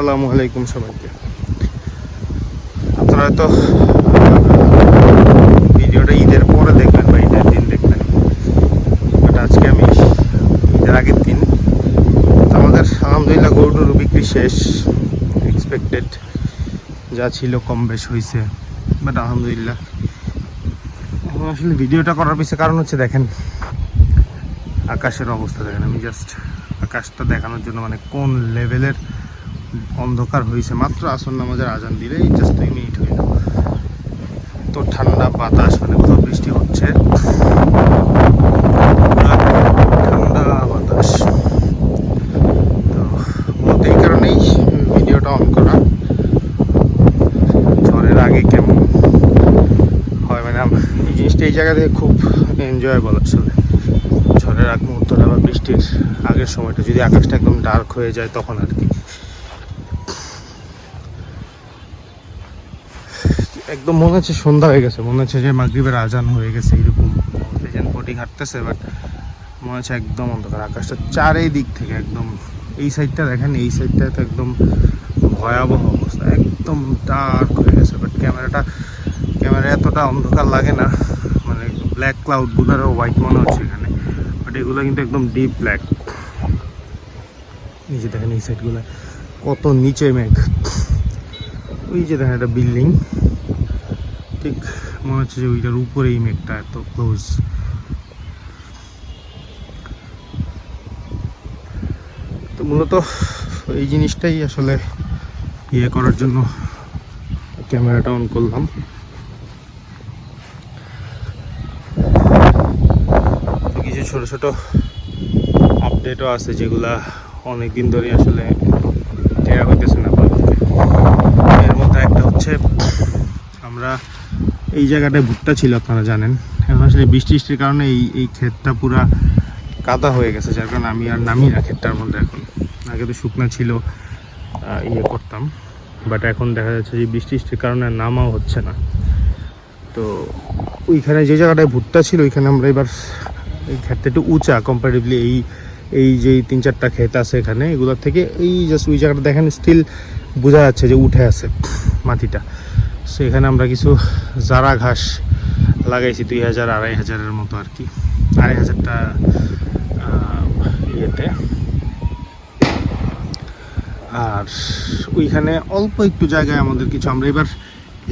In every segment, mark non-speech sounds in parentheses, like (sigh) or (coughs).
আসসালামু আলাইকুম সবাইকে। আপনারা হয়তো ভিডিওটা ঈদের পরে দেখবেন বা ঈদের দিন দেখবেন বাট আজকে আমি ঈদের আগের দিন। আমাদের আলহামদুলিল্লাহ গরু টরু বিক্রি শেষ। এক্সপেক্টেড যা ছিল কম বেশ হয়েছে বাট আলহামদুলিল্লাহ। আসলে ভিডিওটা করার পিছনে কারণ হচ্ছে দেখেন, আকাশের অবস্থা দেখেন। আমি জাস্ট আকাশটা দেখানোর জন্য মানে কোন লেভেলের অন্ধকার হয়েছে মাত্র আসন নামাজের আজান দিলেই জাস্ট দুই মিনিট হইল। তো ঠান্ডা বাতাস মানে কোথাও বৃষ্টি হচ্ছে। ঠান্ডা বাতাস। তো এই কারণেই ভিডিওটা অন করা। আগে কেমন হয় মানে এই জিনিসটা এই জায়গা থেকে খুব এনজয়েবল আসলে। ঝড়ের আগ মুহূর্তটা বা বৃষ্টির আগের সময়টা, যদি আকাশটা একদম ডার্ক হয়ে যায় তখন আর কি। একদম মনে হচ্ছে সন্ধ্যা হয়ে গেছে, মনে হচ্ছে যে মাগরিবের আজান হয়ে গেছে এরকম। যেন পটিং হাঁটতেছে বাট মনে হচ্ছে একদম অন্ধকার, আকাশটা চারিদিক থেকে একদম, এই সাইডটা দেখেন, এই সাইডটা তো একদম ভয়াবহ অবস্থা, একদম ডার্ক হয়ে গেছে বাট ক্যামেরাটা ক্যামেরা এতটা অন্ধকার লাগে না মানে ব্ল্যাক ক্লাউডগুলোরও হোয়াইট মনে হচ্ছে এখানে বাট এগুলো কিন্তু একদম ডিপ ব্ল্যাক এই যে দেখেন, এই সাইডগুলো কত নিচে মেঘ। ওই যে দেখেন একটা বিল্ডিং ঠিক মনে হচ্ছে যে ওইটার উপরে এই মেঘটা এত ক্লোজ তো মূলত এই জিনিসটাই আসলে ইয়ে করার জন্য ক্যামেরাটা অন করলাম। কিছু ছোট ছোট আপডেটও আছে যেগুলা অনেক দিন ধরে আসলে দেওয়া হইতেছে না। এর মধ্যে একটা হচ্ছে আমরা এই জায়গাটায় ভুট্টা ছিল, আপনারা জানেন। এখন আসলে বৃষ্টি বৃষ্টির কারণে এই এই ক্ষেতটা পুরা কাদা হয়ে গেছে, যার কারণে আমি আর নামি না ক্ষেতটার মধ্যে এখন। আগে তো শুকনো ছিল ইয়ে করতাম। বাট এখন দেখা যাচ্ছে যে বৃষ্টি বৃষ্টির কারণে নামাও হচ্ছে না। তো ওইখানে যে জায়গাটায় ভুট্টা ছিল, ওইখানে আমরা এবার এই ক্ষেতটা একটু উঁচা কম্পারেটিভলি এই এই যে তিন চারটা ক্ষেত আছে এখানে, এগুলোর থেকে এই জাস্ট ওই জায়গাটা দেখেন স্টিল বোঝা যাচ্ছে যে উঠে আছে মাটিটা। সো এখানে আমরা কিছু জারা ঘাস লাগাইছি দুই হাজার, আড়াই হাজারের মতো আর কি। আড়াই হাজারটা ইয়েতে। আর ওইখানে অল্প একটু জায়গায় আমাদের কিছু, আমরা এবার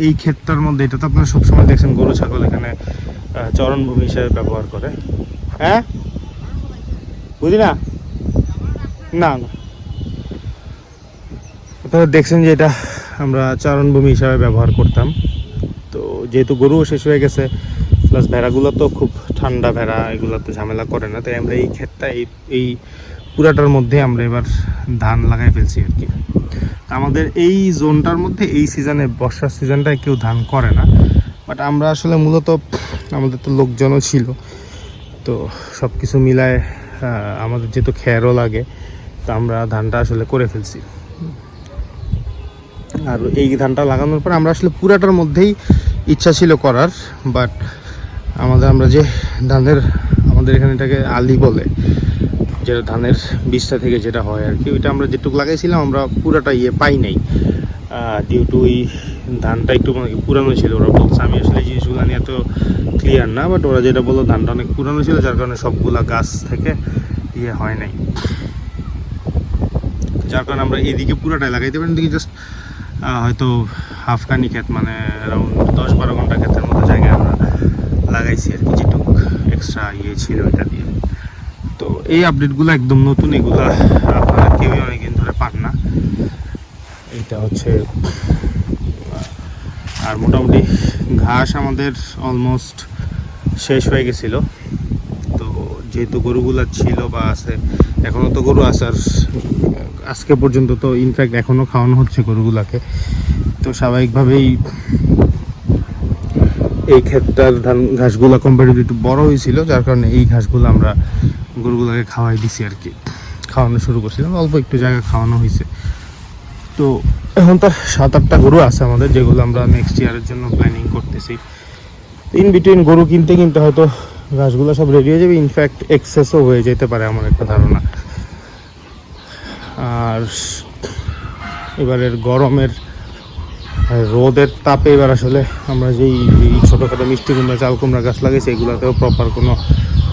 এই ক্ষেতটার মধ্যে, এটা তো আপনারা সবসময় দেখছেন, গরু, ছাগল এখানে চরণভূমি হিসেবে ব্যবহার করে। হ্যাঁ? বুঝি না? না না। আপনারা দেখছেন যে এটা আমরা চারণভূমি হিসাবে ব্যবহার করতাম। তো যেহেতু গরুও শেষ হয়ে গেছে প্লাস ভেড়াগুলো তো খুব ঠান্ডা ভেড়া, এগুলো তো ঝামেলা করে না। তাই আমরা এই ক্ষেতটা, এই এই পুরাটার মধ্যে আমরা এবার ধান লাগাই ফেলছি আর কি। আমাদের এই জোনটার মধ্যে এই সিজনে বর্ষার সিজনটায় কেউ ধান করে না। বাট আমরা আসলে মূলত, আমাদের তো লোকজনও ছিল। তো সব কিছু মিলায় আমাদের যেহেতু খেয়ারও লাগে, তো আমরা ধানটা আসলে করে ফেলছি। আর এই ধানটা লাগানোর পর আমরা আসলে পুরাটার মধ্যেই ইচ্ছা ছিল করার বাট আমাদের, আমরা যে ধানের, আমাদের এখানে এটাকে আলি বলে যেটা ধানের বীজটা থেকে যেটা হয় আর কি, ওইটা আমরা যেটুকু লাগাইছিলাম, আমরা পুরাটা ইয়ে পাই নাই। ডিউ টু ওই ধানটা একটু মানে পুরানো ছিল, ওরা বলছে, আমি আসলে জিনিসগুলো নিয়ে এত ক্লিয়ার না বাট ওরা যেটা বলল, ধানটা অনেক পুরানো ছিল, যার কারণে সবগুলা গাছ থেকে ইয়ে হয় নাই। যার কারণে আমরা এদিকে পুরাটাই লাগাইতে পারি জাস্ট হয়তো হাফখানি ক্ষেত মানে অ্যারাউন্ড দশ বারো ঘণ্টা ক্ষেতের মতো জায়গায় আমরা লাগাইছি আর কি, যেটুকু এক্সট্রা ইয়ে ছিল এটা দিয়ে। তো এই আপডেটগুলো একদম নতুন, এগুলো আপনারা কেউই অনেকদিন ধরে পান না। এটা হচ্ছে, আর মোটামুটি ঘাস আমাদের অলমোস্ট শেষ হয়ে গেছিল। তো যেহেতু গরুগুলা ছিল বা আছে এখনও তো গরু আসার, আজকে পর্যন্ত তো ইনফ্যাক্ট এখনও খাওয়ানো হচ্ছে গরুগুলাকে। তো স্বাভাবিকভাবেই এই ক্ষেতটার ধান ঘাসগুলো কম্পারেটিভলি একটু বড় হয়েছিল, যার কারণে এই ঘাসগুলো আমরা গরুগুলোকে খাওয়াই দিছি আর কি। খাওয়ানো শুরু করছিলাম, অল্প একটু জায়গা খাওয়ানো হয়েছে। তো এখন তো সাত আটটা গরু আছে আমাদের, যেগুলো আমরা নেক্সট ইয়ারের জন্য প্ল্যানিং করতেছি। ইন বিটুইন গরু কিনতে কিনতে হয়তো ঘাসগুলো সব রেডি হয়ে যাবে ইনফ্যাক্ট এক্সেসও হয়ে যেতে পারে আমার একটা ধারণা। আর এবারের গরমের রোদের তাপে এবার আসলে আমরা যেই ছোটোখাটো মিষ্টি কুমড়া, চাল কুমড়া গাছ লাগিয়েছি, এগুলোতেও প্রপার কোনো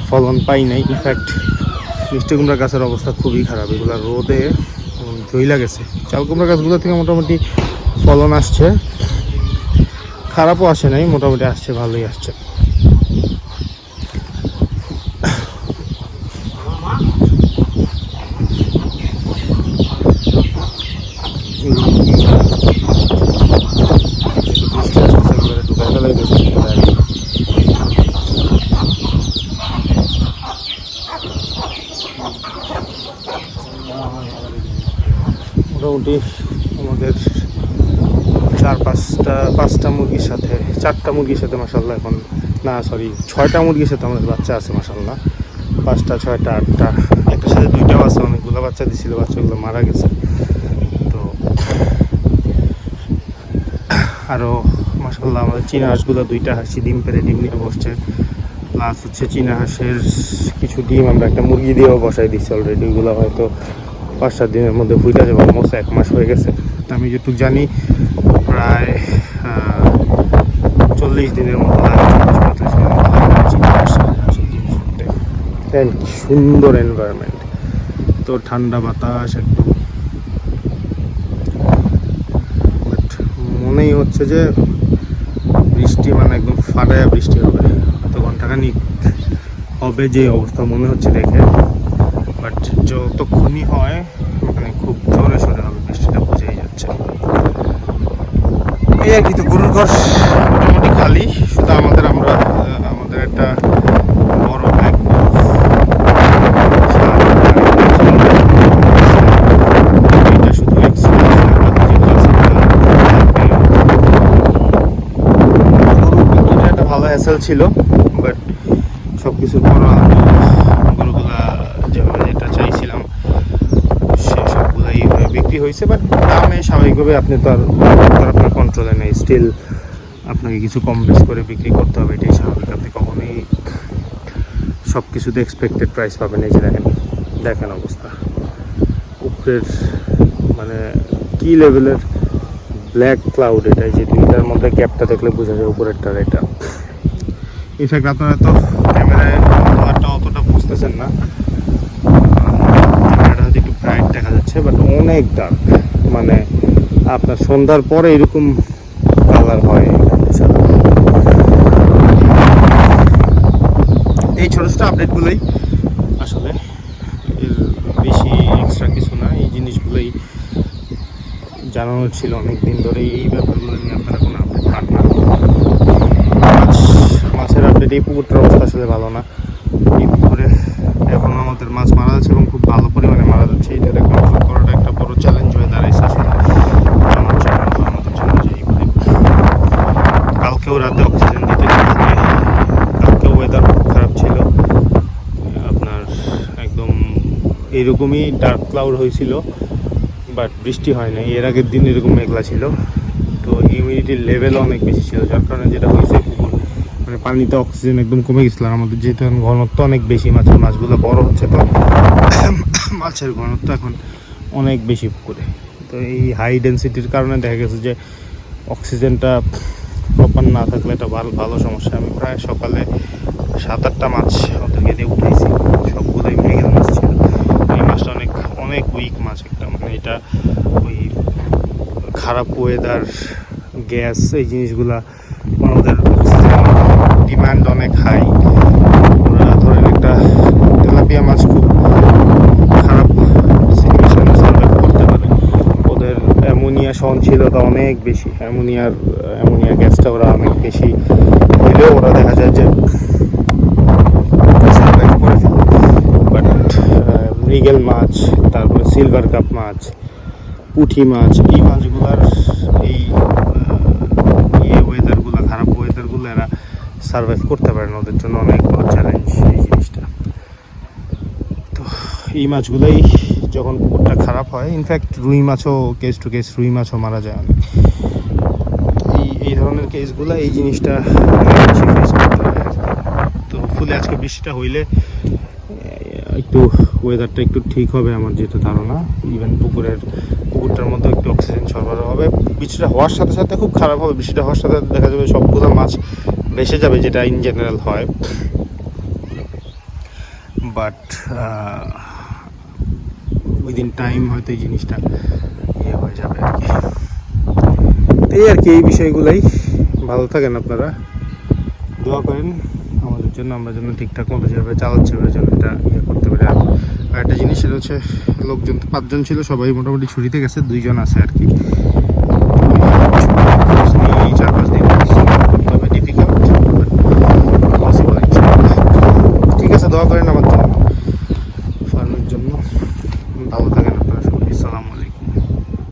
ফলন পাই নাই। ইনফ্যাক্ট মিষ্টি কুমড়া গাছের অবস্থা খুবই খারাপ। এগুলো রোদে জইলা গেছে চাল কুমড়া গাছগুলো থেকে মোটামুটি ফলন আসছে। খারাপও আসে নাই, মোটামুটি আসছে, ভালোই আসছে। মোটামুটি আমাদের চার পাঁচটা পাঁচটা মুরগির সাথে, চারটা মুরগির সাথে মাসাল্লাহ এখন, না সরি ছয়টা মুরগির সাথে আমাদের বাচ্চা আছে মাসাল্লাহ পাঁচটা, ছয়টা, আটটা, একটার সাথে দুইটাও আছে, অনেকগুলো বাচ্চা দিছিল, বাচ্চাগুলো মারা গেছে। তো আরও মাসাল্লাহ আমাদের চীনা হাঁসগুলো, দুইটা হাসি ডিম পেরে ডিম নিয়ে বসছে। প্লাস হচ্ছে চীনা হাঁসের কিছু ডিম, আমরা একটা মুরগি দিয়েও বসাই দিচ্ছি অলরেডি ওইগুলো হয়তো পাঁচ সাত দিনের মধ্যে ফুইটা যাব অলমোস্ট এক মাস হয়ে গেছে। তো আমি যেটুকু জানি, প্রায় চল্লিশ দিনের মতো সুন্দর এনভায়রনমেন্ট তো ঠান্ডা বাতাস একদম বাট মনেই হচ্ছে যে বৃষ্টি মানে একদম ফাটায়া বৃষ্টি হবে। হয়তো ঘন্টাখানিক হবে যে অবস্থা মনে হচ্ছে দেখে। যতক্ষণই হয় মানে খুব জোরে সোরে হবে, বৃষ্টিটা বোঝাই যাচ্ছে। এই আর কি তো, গরুর ঘর মোটামুটি খালি। শুধু আমাদের, আমরা আমাদের একটা বড় ব্যাগ ছিল বাট সব পর গরুগুলা যেভাবে যেটা চাইছিলাম সে সবগুলাই হয়ে বিক্রি হয়েছে বাট দামে স্বাভাবিকভাবে আপনি তো আর আপনার কন্ট্রোলে নেই। স্টিল আপনাকে কিছু কম বেশ করে বিক্রি করতে হবে, এটাই স্বাভাবিক। আপনি কখনোই সব কিছুতে এক্সপেক্টেড প্রাইস পাবেন এই যে দেখেন দেখেন অবস্থা। উপরের মানে কি লেভেলের ব্ল্যাক ক্লাউড এটা? যে দুইটার মধ্যে গ্যাপটা দেখলে বোঝা যায় উপরেরটার এটা। ইনফ্যাক্ট আপনারা তো ক্যামেরায় অতটা বুঝতেছেন না ক্যামেরাটা হয়তো একটু দেখা বাট অনেক ডার্ক মানে আপনার সন্ধ্যার পরে এরকম কালার হয় এই ছোটো ছোটো আপডেটগুলোই আসলে এর বেশি এক্সট্রা কিছু না, এই জিনিসগুলোই জানানোর ছিল অনেক দিন ধরে। এই ব্যাপারগুলো নিয়ে আপনারা কোনো আপডেট পান না। মাছ মাছের আপডেট এই পুকুরটার অবস্থা আসলে ভালো না। এই পুকুরে এখন আমাদের মাছ মারা যাচ্ছে এবং খুব ভালো পরিমাণে মারা যাচ্ছে এটা কন্ট্রোল করাটা একটা বড় চ্যালেঞ্জ হয়ে দাঁড়াইছে আসলে আমার জন্য বা আমাদের জন্য যে এইগুলি কালকেও রাতে অক্সিজেন দিতে গিয়েছিলে কালকেও ওয়েদার খুব খারাপ ছিল আপনার একদম এইরকমই ডার্ক ক্লাউড হয়েছিল বাট বৃষ্টি হয় নাই এর আগের দিন এরকম মেঘলা ছিল। তো হিউমিডিটির লেভেলও অনেক বেশি ছিল, যার কারণে যেটা হয়েছে মানে পানিতে অক্সিজেন একদম কমে গেছিল। আমাদের যেহেতু এখন ঘনত্ব অনেক বেশি, মাছের মাছগুলো বড় হচ্ছে, তো (coughs) মাছের ঘনত্ব এখন অনেক বেশি পুকুরে। তো এই হাই ডেন্সিটির কারণে দেখা গেছে যে অক্সিজেনটা প্রপার না থাকলে এটা ভালো ভালো সমস্যা। আমি প্রায় সকালে সাত আটটা মাছ ওদেরকে দিয়ে উঠাইছি সবগুলোই মৃগেল মাছ ছিল এই মাছটা অনেক উইক মাছ একটা মানে এটা ওই খারাপ ওয়েদার গ্যাস এই জিনিসগুলা আমাদের ডিমান্ড অনেক হাই ওরা ধরেন একটা তেলাপিয়া মাছ খুব খারাপ সিচুয়েশনে সার্ভাইভ করতে পারে। ওদের অ্যামোনিয়া সহনশীলতা অনেক বেশি। অ্যামোনিয়ার অ্যামোনিয়া গ্যাসটা ওরা অনেক বেশি হইলেও ওরা দেখা যায় যে সার্ভাইভ করে বাট মৃগেল মাছ সিলভার কাপ মাছ পুঁটি মাছ, এই মাছগুলার এই ইয়ে ওয়েদারগুলো খারাপ ওয়েদারগুলো এরা সার্ভাইভ করতে পারে না ওদের জন্য অনেক বড় চ্যালেঞ্জ এই জিনিসটা তো এই মাছগুলোই যখন পুকুরটা খারাপ হয় ইনফ্যাক্ট রুই মাছও কেস টু কেস রুই মাছও মারা যায় অনেক এই এই ধরনের কেসগুলো এই জিনিসটা। তো ফুলে আজকে বৃষ্টিটা হইলে একটু ওয়েদারটা একটু ঠিক হবে আমার যেটা ধারণা। ইভেন পুকুরের, পুকুরটার মধ্যে একটু অক্সিজেন সরবরাহ হবে। বৃষ্টিটা হওয়ার সাথে সাথে খুব খারাপ হবে। বৃষ্টিটা হওয়ার সাথে সাথে দেখা যাবে সবগুলো মাছ ভেসে যাবে, যেটা ইন জেনারেল হয়। বাট উইদিন টাইম হয়তো এই জিনিসটা ইয়ে হয়ে যাবে আর কি। এই আর কি, এই বিষয়গুলাই। ভালো থাকেন আপনারা। দোয়া করেন। আমাদের জন্য আমরা যেন ঠিকঠাক মতো যেভাবে চালাচ্ছি, ওরা যেন এটা ইয়ে করতে পারি আর আর একটা জিনিস সেটা হচ্ছে লোকজন পাঁচজন ছিল সবাই মোটামুটি ছুটিতে গেছে দুইজন আছে আর কি।